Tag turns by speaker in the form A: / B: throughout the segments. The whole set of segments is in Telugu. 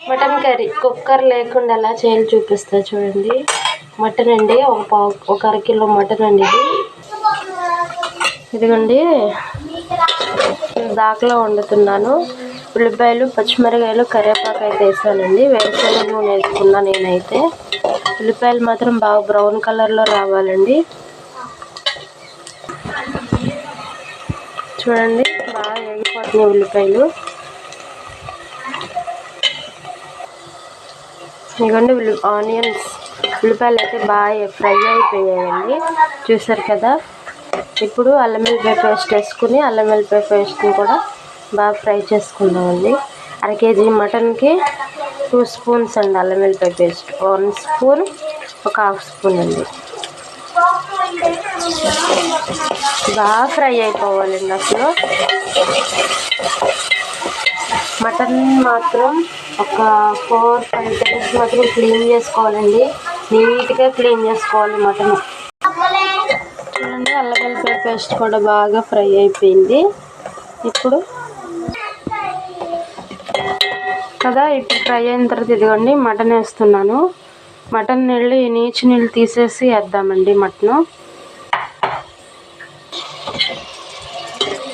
A: Mutton curry. కుక్కర్ లేకుండా ఎలా చేయాలి చూపిస్తా చూడండి. మటన్ అండి ఒక పావు ఒక అర కిలో మటన్ అండి ఇది. ఇదిగోండి. దాకలో వండుతున్నాను. ఉల్లిపాయలు పచ్చిమిరకాయలు కరివేపాకు అయితే వేసానండి. వేరుశెనగ నూనె వేసుకున్నా నేనైతే. ఉల్లిపాయలు మాత్రం బాగా బ్రౌన్ కలర్లో రావాలండి. చూడండి బాగా వేగిపోతున్నాయి ఉల్లిపాయలు. ఇదిగోండి ఉల్లి ఆనియన్స్ ఉల్లిపాయలు అయితే బాగా ఫ్రై అయిపోయాయండి. చూసారు కదా? ఇప్పుడు అల్లం వెల్లిపాయ పేస్ట్ వేసుకుని అల్లం వెల్లిపాయ పేస్ట్ని కూడా బాగా ఫ్రై చేసుకుందామండి. అర కేజీ మటన్కి టూ స్పూన్స్ అండి అల్లం వెల్లిపాయ పేస్ట్. వన్ స్పూన్ ఒక హాఫ్ స్పూన్ అండి. బాగా ఫ్రై అయిపోవాలండి అసలు. మటన్ మాత్రం ఒక ఫోర్ ఫైవ్ టైమ్స్ మాత్రం క్లీన్ చేసుకోవాలండి. నీట్గా క్లీన్ చేసుకోవాలి మటన్. చూడండి అల్లం పేస్ట్ కూడా బాగా ఫ్రై అయిపోయింది. ఇప్పుడు కదా ఇప్పుడు ఫ్రై అయిన తర్వాత ఇదిగోండి మటన్ వేస్తున్నాను. మటన్ నీళ్ళు ఈ నీచు నీళ్ళు తీసేసి వేద్దామండి మటను.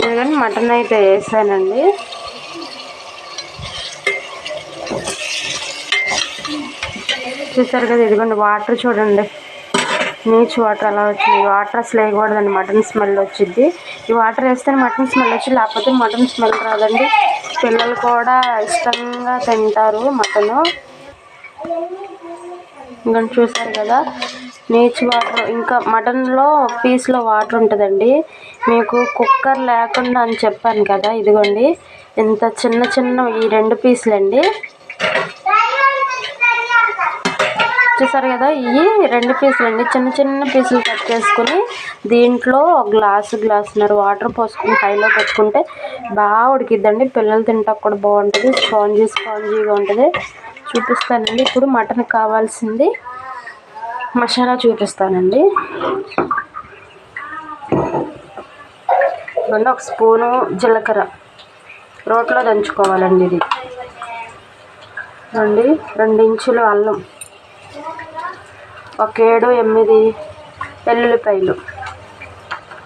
A: ఇదిగోండి మటన్ అయితే వేసానండి. చూసారు కదా ఇదిగోండి వాటర్ చూడండి. నీచు వాటర్ అలా వచ్చింది. వాటర్ అసలు వేయకూడదండి మటన్ స్మెల్ వచ్చింది ఈ వాటర్ వేస్తే మటన్ స్మెల్ వచ్చి లేకపోతే మటన్ స్మెల్ రాదండి. పిల్లలు కూడా ఇష్టంగా తింటారు మటను. ఇంకా చూసారు కదా. నీచు వాటర్ ఇంకా మటన్లో పీస్లో వాటర్ ఉంటుందండి. మీకు కుక్కర్ లేకుండా అని చెప్పాను కదా. ఇదిగోండి. ఇంత చిన్న చిన్న ఈ రెండు పీసులు అండి చూసారు కదా ఇవి రెండు పీసులు అండి. చిన్న చిన్న పీసులు కట్ చేసుకుని దీంట్లో ఒక గ్లాసు గ్లాసున్నర వాటర్ పోసుకుని పైలో పెట్టుకుంటే బాగా ఉడికిద్దండి. పిల్లలు తింటా కూడా బాగుంటుంది. స్పాంజీ స్పాంజీగా ఉంటుంది. చూపిస్తానండి. ఇప్పుడు మటన్ కావాల్సింది మసాలా చూపిస్తానండి. ఇవన్నీ ఒక స్పూను జీలకర్ర. రోట్లో దంచుకోవాలండి ఇది. రండి రెండు ఇంచులు అల్లం. ఒక ఏడు ఎనిమిది వెల్లుల్లిపాయలు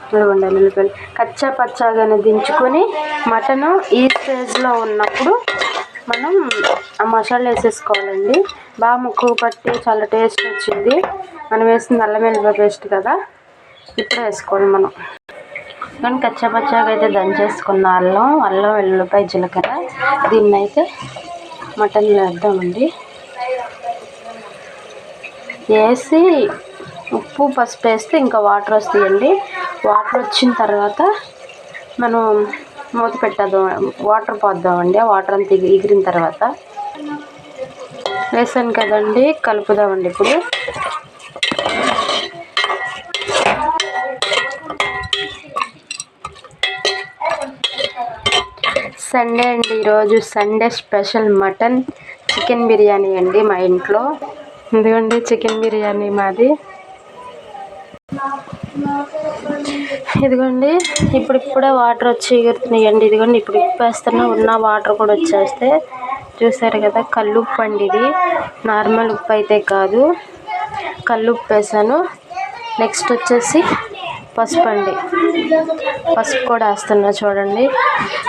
A: ఇదిగోండి వెల్లుల్లిపాయలు కచ్చా పచ్చాగానే దించుకొని మటను ఈ స్టేజ్లో ఉన్నప్పుడు మనం ఆ మసాలా వేసేసుకోవాలండి. బాగా ముక్కు పట్టి చాలా టేస్ట్ వచ్చింది. మనం వేసింది అల్లం వెల్లిపాయ పేస్ట్ కదా ఇప్పుడు వేసుకోవాలి మనం. కానీ కచ్చా పచ్చాగా అయితే దంచేసుకున్న అల్లం అల్లం వెల్లుల్లిపాయ జీలకర్ర. దీన్ని అయితే మటన్ వేద్దామండి. వేసి ఉప్పు పసుపు వేస్తే ఇంకా వాటర్ వస్తాయండి. వాటర్ వచ్చిన తర్వాత మనం మూత పెట్టేద్దాం వాటర్ పోద్దామండి. ఆ వాటర్ అంతా ఎగిరిన తర్వాత వేసాను కదండి కలుపుదామండి ఇప్పుడు. సండే అండి ఈరోజు Sunday special mutton chicken biryani అండి మా ఇంట్లో. ఇదిగోండి చికెన్ బిర్యానీ మాది. ఇదిగోండి ఇప్పుడు ఇప్పుడే వాటర్ వచ్చి ఎగురుతున్నాయండి. ఇదిగోండి ఇప్పుడు ఇప్పేస్తున్నా ఉన్న వాటర్ కూడా వచ్చేస్తే చూసారు కదా కల్లు ఉప్పు అండి ఇది. నార్మల్ ఉప్పు అయితే కాదు. కళ్ళు ఉప్పు వేసాను. నెక్స్ట్ వచ్చేసి పసుపు అండి పసుపు కూడా వేస్తున్నా చూడండి.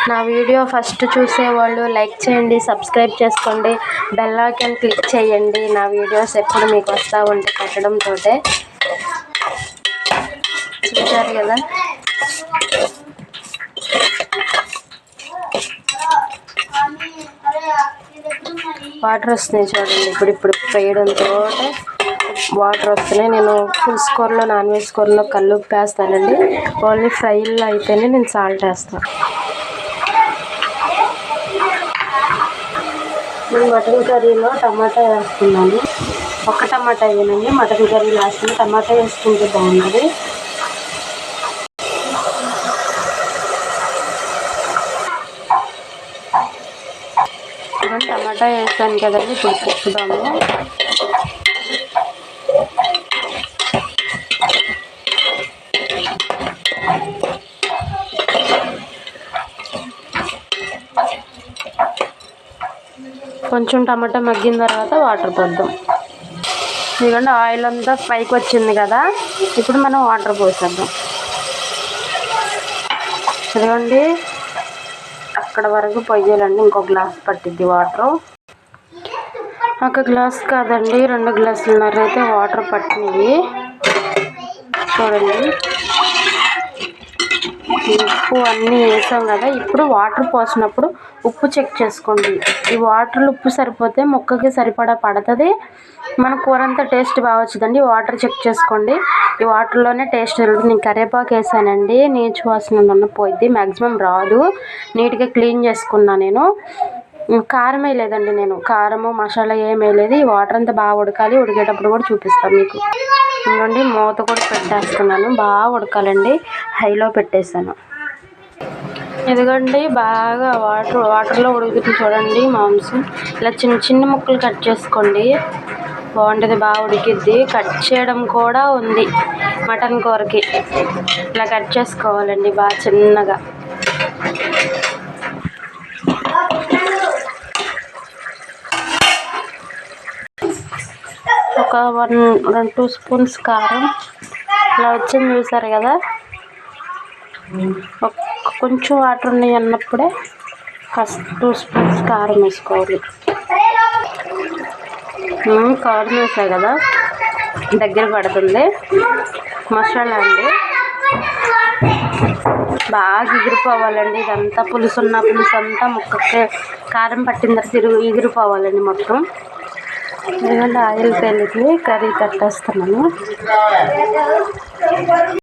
A: నా వీడియో ఫస్ట్ చూసేవాళ్ళు లైక్ చేయండి సబ్స్క్రైబ్ చేసుకోండి. బెల్ ఐకాన్ క్లిక్ చేయండి. నా వీడియోస్ ఎప్పుడు మీకు వస్తూ ఉంటే పెట్టడంతో చూసారు కదా? వాటర్ వస్తున్నాయి చూడండి. ఇప్పుడు ఇప్పుడు వేయడంతో వాటర్ వస్తున్నాయి నేను ఫుల్ స్కోర్లో నాన్ వెజ్ స్కోర్లో కల్లుప్పు వేస్తానండి ఓన్లీ ఫ్రైల్లో అయితేనే నేను సాల్ట్ వేస్తాను నేను మటన్ కర్రీలో టమాటా వేస్తున్నాను. ఒక్క టమాటా వేయనండి. మటన్ కర్రీ లాస్ట్ టమాటా వేసుకుంటే బాగున్నది టమాటా వేసాను కదండి ఇప్పుడు చూద్దాము. కొంచెం టమాటా మగ్గిన తర్వాత వాటర్ పోద్దాం. ఎందుకంటే ఆయిల్ అంతా పైకి వచ్చింది కదా ఇప్పుడు మనం వాటర్ పోసేద్దాం. ఇదిగోండి అక్కడ వరకు పొయ్యాలండి ఇంకో గ్లాస్ పట్టిద్ది వాటర్. ఒక గ్లాస్ కాదండి రెండు గ్లాసులున్నర అయితే వాటర్ పట్టినవి. చూడండి. ఉప్పు అన్నీ వేసాం కదా ఇప్పుడు వాటర్ పోసినప్పుడు ఉప్పు చెక్ చేసుకోండి. ఈ వాటర్లో ఉప్పు సరిపోతే ముక్కకి సరిపడా పడుతుంది. మన కూర అంతా టేస్ట్ బాగా వచ్చిందండి. వాటర్ చెక్ చేసుకోండి. ఈ వాటర్లోనే టేస్ట్ వెళ్తుంది నేను కరివేపాకు వేసానండి. నీచు వాసన ఉన్న పోయిద్ది. మ్యాక్సిమం రాదు. నీట్గా క్లీన్ చేసుకున్నా నేను. కారం వేయలేదండి నేను. కారము మసాలా ఏం వేయలేదు. ఈ వాటర్ అంతా బాగా ఉడకాలి. ఉడికేటప్పుడు కూడా చూపిస్తాను మీకు. ఇదిగోండి మూత కూడా పెట్టేస్తున్నాను. బాగా ఉడకాలండి. హైలో పెట్టేసాను ఇదిగోండి బాగా వాటర్ వాటర్లో ఉడుకుతుంది చూడండి మాంసం. ఇలా చిన్న చిన్న ముక్కలు కట్ చేసుకోండి. బాగుంటుంది బాగా ఉడికిద్ది. కట్ చేయడం కూడా ఉంది మటన్ కూరకి. ఇలా కట్ చేసుకోవాలండి బాగా చిన్నగా. ఒక వన్ రెండు టూ స్పూన్స్ కారం. ఇలా వచ్చింది చూసారు కదా? కొంచెం వాటర్ ఉన్నాయి అన్నప్పుడే ఫస్ట్ టూ స్పూన్స్ కారం వేసుకోవాలి. కారం వేసాయి కదా? దగ్గర పడుతుంది. మసాలా అండి. బాగా ఎగిరిపోవాలండి. ఇదంతా పులుసు ఉన్న పులుసు అంతా ముక్కకి కారం పట్టిన తర్వాత ఎగిరిపోవాలండి మొత్తం. ఎందుకంటే ఆయిల్ తేలికి కర్రీ కట్టేస్తున్నాను.